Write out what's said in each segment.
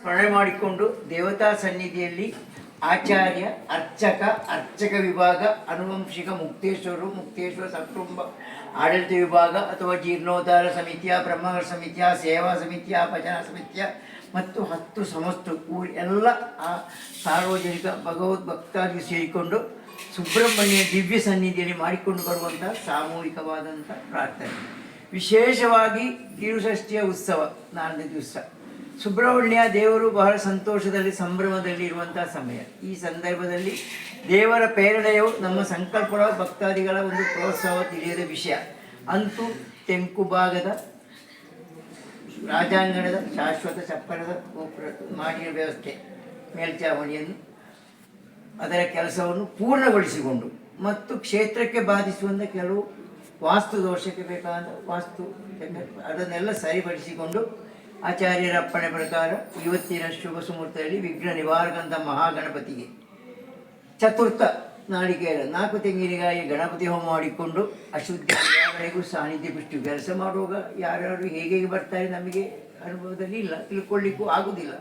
ಸ್ಮರಣೆ ಮಾಡಿಕೊಂಡು ದೇವತಾ ಸನ್ನಿಧಿಯಲ್ಲಿ ಆಚಾರ್ಯ, ಅರ್ಚಕ ಅರ್ಚಕ ವಿಭಾಗ, ಅನುವಂಶಿಕ ಮುಕ್ತೇಶ್ವರರು ಮುಕ್ತೇಶ್ವರ ಸಕುಟುಂಬ ಆಡಳಿತ ವಿಭಾಗ ಅಥವಾ ಜೀರ್ಣೋದ್ಧಾರ ಸಮಿತಿಯ ಬ್ರಹ್ಮವರ ಸಮಿತಿಯ, ಸೇವಾ ಸಮಿತಿಯ, ಭಜನಾ ಸಮಿತಿಯ ಮತ್ತು ಹತ್ತು ಸಮಸ್ತು ಎಲ್ಲ ಆ ಸಾರ್ವಜನಿಕ ಭಗವದ್ ಭಕ್ತಾದಿಗೆ ಸೇರಿಕೊಂಡು ಸುಬ್ರಹ್ಮಣ್ಯ ದಿವ್ಯ ಸನ್ನಿಧಿಯಲ್ಲಿ ಮಾಡಿಕೊಂಡು ಬರುವಂಥ ಸಾಮೂಹಿಕವಾದಂಥ ಪ್ರಾರ್ಥನೆ. ವಿಶೇಷವಾಗಿ ಕಿರುಷಷ್ಠಿಯ ಉತ್ಸವ ನಾಲ್ಕು ದಿವಸ. ಸುಬ್ರಹ್ಮಣ್ಯ ದೇವರು ಬಹಳ ಸಂತೋಷದಲ್ಲಿ ಸಂಭ್ರಮದಲ್ಲಿ ಇರುವಂತಹ ಸಮಯ. ಈ ಸಂದರ್ಭದಲ್ಲಿ ದೇವರ ಪ್ರೇರಣೆಯು ನಮ್ಮ ಸಂಕಲ್ಪ ಭಕ್ತಾದಿಗಳ ಒಂದು ಪ್ರೋತ್ಸಾಹ ತಿಳಿಯದ ವಿಷಯ. ಅಂತೂ ತೆಂಕು ಭಾಗದ ರಾಜಾಂಗಣದ ಶಾಶ್ವತ ಚಪ್ಪರದ ಗೋಪುರ ಮಾಡಿನ ವ್ಯವಸ್ಥೆ, ಮೇಲ್ಚಾವಣಿಯನ್ನು, ಅದರ ಕೆಲಸವನ್ನು ಪೂರ್ಣಗೊಳಿಸಿಕೊಂಡು ಮತ್ತು ಕ್ಷೇತ್ರಕ್ಕೆ ಬಾಧಿಸುವಂಥ ಕೆಲವು ವಾಸ್ತು ದೋಷಕ್ಕೆ ಬೇಕಾದ ವಾಸ್ತು ಅದನ್ನೆಲ್ಲ ಸರಿಪಡಿಸಿಕೊಂಡು ಆಚಾರ್ಯರ ಅಪ್ಪಣೆ ಪ್ರಕಾರ ಇವತ್ತಿನ ಶುಭ ಸುಮೂರ್ತಿಯಲ್ಲಿ ವಿಘ್ನ ನಿವಾರಕಂತ ಮಹಾಗಣಪತಿಗೆ ಚತುರ್ಥ ನಾಳಿಕೆಯ ನಾಲ್ಕು ತೆಂಗಿನಕಾಯಿ ಗಣಪತಿ ಹೋಮ ಮಾಡಿಕೊಂಡು ಅಶುದ್ಧ ಯಾರಿಗೂ ಸಾನ್ನಿಧ್ಯ ಪುಷ್ಟಿ ಕೆಲಸ ಮಾಡುವಾಗ ಯಾರ್ಯಾರು ಹೇಗೆ ಹೇಗೆ ಬರ್ತಾರೆ ನಮಗೆ ಅನುಭವದಲ್ಲಿ ಇಲ್ಲ, ತಿಳ್ಕೊಳ್ಳಿಕ್ಕೂ ಆಗುವುದಿಲ್ಲ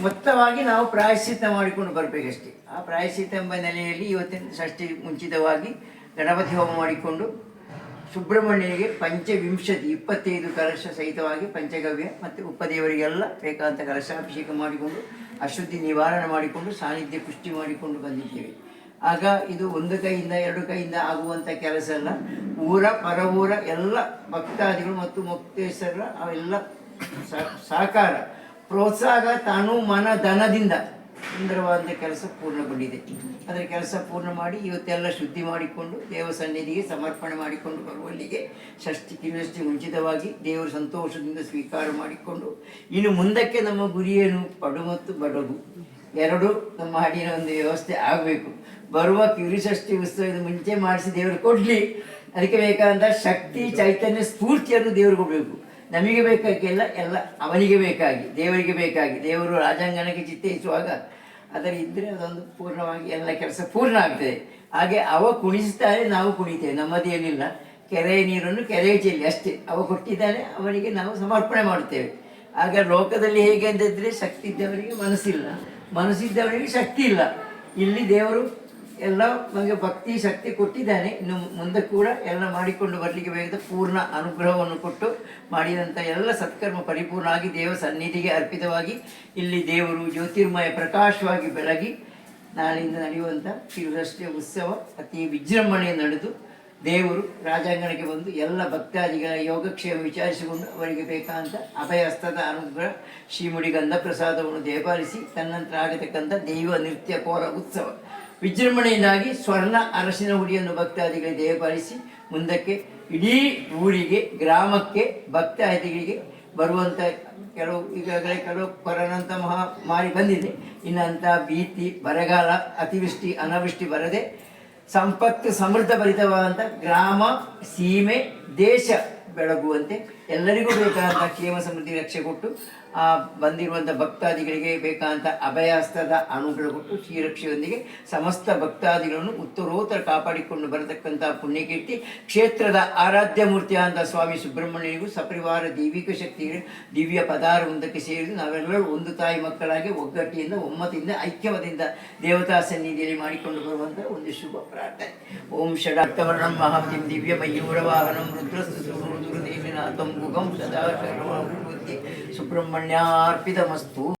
ಮೊತ್ತವಾಗಿ ನಾವು ಪ್ರಾಯಶ್ಚಿತ್ತ ಮಾಡಿಕೊಂಡು ಬರಬೇಕಷ್ಟೇ. ಆ ಪ್ರಾಯಶ್ಚಿತ್ತ ಎಂಬ ನೆಲೆಯಲ್ಲಿ ಇವತ್ತಿನ ಷಷ್ಠಿ ಮುಂಚಿತವಾಗಿ ಗಣಪತಿ ಹೋಮ ಮಾಡಿಕೊಂಡು ಸುಬ್ರಹ್ಮಣ್ಯನಿಗೆ ಪಂಚವಿಂಶತಿ, ಇಪ್ಪತ್ತೈದು ಕಲಶ ಸಹಿತವಾಗಿ ಪಂಚಗವ್ಯ ಮತ್ತು ಉಪದೇವರಿಗೆಲ್ಲ ಬೇಕಾದಂಥ ಕಲಶಾಭಿಷೇಕ ಮಾಡಿಕೊಂಡು, ಅಶುದ್ಧಿ ನಿವಾರಣೆ ಮಾಡಿಕೊಂಡು, ಸಾನ್ನಿಧ್ಯ ಪುಷ್ಟಿ ಮಾಡಿಕೊಂಡು ಬಂದಿದ್ದೇವೆ. ಆಗ ಇದು ಒಂದು ಕೈಯಿಂದ ಎರಡು ಕೈಯಿಂದ ಆಗುವಂಥ ಕೆಲಸ ಅಲ್ಲ. ಊರ ಪರವೂರ ಎಲ್ಲ ಭಕ್ತಾದಿಗಳು ಮತ್ತು ಮುಕ್ತೇಶ್ವರ ಅವೆಲ್ಲ ಸಹ- ಸಹಕಾರ, ಪ್ರೋತ್ಸಾಹ ತಾನು ಮನ ಧನದಿಂದ. ಸುಂದರವಾದ ಕೆಲಸ ಪೂರ್ಣಗೊಂಡಿದೆ. ಅದರ ಕೆಲಸ ಪೂರ್ಣ ಮಾಡಿ ಇವತ್ತೆಲ್ಲ ಶುದ್ಧಿ ಮಾಡಿಕೊಂಡು ದೇವ ಸನ್ನಿಧಿಗೆ ಸಮರ್ಪಣೆ ಮಾಡಿಕೊಂಡು ಬರುವಲ್ಲಿಗೆ ಷಷ್ಠಿ ಕಿರುಷಷ್ಠಿ ಮುಂಚಿತವಾಗಿ ದೇವರು ಸಂತೋಷದಿಂದ ಸ್ವೀಕಾರ ಮಾಡಿಕೊಂಡು ಇನ್ನು ಮುಂದಕ್ಕೆ ನಮ್ಮ ಗುರಿಯೇನು ಪಡು ಮತ್ತು ಬಡಗು ಎರಡು ನಮ್ಮ ಹಾಡಿನ ಒಂದು ವ್ಯವಸ್ಥೆ ಆಗಬೇಕು. ಬರುವ ಕಿರುಷಷ್ಠಿ ಉತ್ಸವದ ಮುಂಚೆ ಮಾಡಿಸಿ ದೇವರು ಕೊಡಲಿ. ಅದಕ್ಕೆ ಬೇಕಾದಂಥ ಶಕ್ತಿ, ಚೈತನ್ಯ, ಸ್ಫೂರ್ತಿಯನ್ನು ದೇವರು ಕೊಡಬೇಕು. ನಮಗೆ ಬೇಕಾಗಿಲ್ಲ, ಎಲ್ಲ ಅವನಿಗೆ ಬೇಕಾಗಿ, ದೇವರಿಗೆ ಬೇಕಾಗಿ. ದೇವರು ರಾಜಾಂಗಣಕ್ಕೆ ಚಿತ್ತೈಸುವಾಗ ಅದರ ಇದ್ದರೆ ಅದೊಂದು ಪೂರ್ಣವಾಗಿ ಎಲ್ಲ ಕೆಲಸ ಪೂರ್ಣ ಆಗ್ತದೆ. ಹಾಗೆ ಅವ ಕುಣಿಸ್ತಾರೆ, ನಾವು ಕುಣಿತೇವೆ. ನಮ್ಮದೇನಿಲ್ಲ. ಕೆರೆಯ ನೀರನ್ನು ಕೆರೆಯ ಚೆಲ್ಲಿ ಅಷ್ಟೇ. ಅವ ಕೊಟ್ಟಿದ್ದಾನೆ, ಅವನಿಗೆ ನಾವು ಸಮರ್ಪಣೆ ಮಾಡುತ್ತೇವೆ. ಆಗ ಲೋಕದಲ್ಲಿ ಹೇಗೆ ಅಂತಿದ್ರೆ ಶಕ್ತಿ ಇದ್ದವರಿಗೆ ಮನಸ್ಸಿಲ್ಲ. ಮನಸ್ಸಿದ್ದವರಿಗೆ ಶಕ್ತಿ ಇಲ್ಲ. ಇಲ್ಲಿ ದೇವರು ಎಲ್ಲ ನಮಗೆ ಭಕ್ತಿ ಶಕ್ತಿ ಕೊಟ್ಟಿದ್ದಾನೆ. ಇನ್ನು ಮುಂದೆ ಕೂಡ ಎಲ್ಲ ಮಾಡಿಕೊಂಡು ಬರಲಿಕ್ಕೆ ಬೇಕಾದ ಪೂರ್ಣ ಅನುಗ್ರಹವನ್ನು ಕೊಟ್ಟು ಮಾಡಿದಂಥ ಎಲ್ಲ ಸತ್ಕರ್ಮ ಪರಿಪೂರ್ಣವಾಗಿ ದೇವ ಸನ್ನಿಧಿಗೆ ಅರ್ಪಿತವಾಗಿ ಇಲ್ಲಿ ದೇವರು ಜ್ಯೋತಿರ್ಮಯ ಪ್ರಕಾಶವಾಗಿ ಬೆಳಗಿ ನಾಳೆಯಿಂದ ನಡೆಯುವಂಥ ಶಿವರಾಷ್ಟ್ರೀಯ ಉತ್ಸವ ಅತಿ ವಿಜೃಂಭಣೆ ನಡೆದು ದೇವರು ರಾಜಾಂಗಣಕ್ಕೆ ಬಂದು ಎಲ್ಲ ಭಕ್ತಾದಿಗಳ ಯೋಗಕ್ಷೇಮ ವಿಚಾರಿಸಿಕೊಂಡು ಅವರಿಗೆ ಬೇಕಾದಂಥ ಅಭಯಹಸ್ತದ ಅನುಗ್ರಹ, ಶ್ರೀಮುಡಿ ಗಂಧ ಪ್ರಸಾದವನ್ನು ದೇಪಾಲಿಸಿ ತನ್ನಂತರ ಆಗತಕ್ಕಂಥ ದೈವ ನೃತ್ಯ ಕೋರ ಉತ್ಸವ. ವಿಜೃಂಭಣೆಯಿಂದಾಗಿ ಸ್ವರ್ಣ ಅರಸಿನ ಹುಡಿಯನ್ನು ಭಕ್ತಾದಿಗಳಿಗೆ ದೇವಪಾಲಿಸಿ ಮುಂದಕ್ಕೆ ಇಡೀ ಊರಿಗೆ, ಗ್ರಾಮಕ್ಕೆ ಭಕ್ತಾದಿಗಳಿಗೆ ಬರುವಂಥ ಕೆಲವು ಈಗಾಗಲೇ ಕೆಲವು ಕೊರೋನಂಥ ಮಹಾ ಮಾರಿ ಬಂದಿದೆ. ಇನ್ನಂಥ ಭೀತಿ, ಬರಗಾಲ, ಅತಿವೃಷ್ಟಿ, ಅನಾವೃಷ್ಟಿ ಬರದೆ ಸಂಪತ್ತು ಸಮೃದ್ಧ ಭರಿತವಾದಂಥ ಗ್ರಾಮ, ಸೀಮೆ, ದೇಶ ಬೆಳಗುವಂತೆ ಎಲ್ಲರಿಗೂ ಬೇಕಾದಂಥ ಕ್ಷೇಮ ಸಮೃದ್ಧಿ ರಕ್ಷೆ ಕೊಟ್ಟು, ಆ ಬಂದಿರುವಂಥ ಭಕ್ತಾದಿಗಳಿಗೆ ಬೇಕಾದಂಥ ಅಭಯಾಸ್ತದ ಅನುಗ್ರಹ ಕೊಟ್ಟು ಶ್ರೀರಕ್ಷೆಯೊಂದಿಗೆ ಸಮಸ್ತ ಭಕ್ತಾದಿಗಳನ್ನು ಉತ್ತರೋತ್ತರ ಕಾಪಾಡಿಕೊಂಡು ಬರತಕ್ಕಂಥ ಪುಣ್ಯಕೀರ್ತಿ, ಕ್ಷೇತ್ರದ ಆರಾಧ್ಯ ಮೂರ್ತಿಯಾದಂಥ ಸ್ವಾಮಿ ಸುಬ್ರಹ್ಮಣ್ಯನಿಗೂ ಸಪರಿವಾರ ದೈವಿಕ ಶಕ್ತಿ ದಿವ್ಯ ಪದಾರ ಒಂದಕ್ಕೆ ಸೇರಿದು ನಾವೆಲ್ಲರೂ ಒಂದು ತಾಯಿ ಮಕ್ಕಳಾಗಿ ಒಗ್ಗಟ್ಟಿಯಿಂದ ಒಮ್ಮತಿಯಿಂದ ಐಕ್ಯವದಿಂದ ದೇವತಾ ಸನ್ನಿಧಿಯಲ್ಲಿ ಮಾಡಿಕೊಂಡು ಬರುವಂಥ ಒಂದು ಶುಭ ಪ್ರಾರ್ಥನೆ. ಓಂ ಷಡಾರ್ಥವರ್ಣಂ ಮಹಾತಿಂ ದಿವ್ಯ ಮಯೂರ ವಾಹನಂ ರುದ್ರಸ್ತು ಗುಗಂ ಸುಬ್ರಹ್ಮಣ್ಯಾರ್ಪಿತಮಸ್ತು.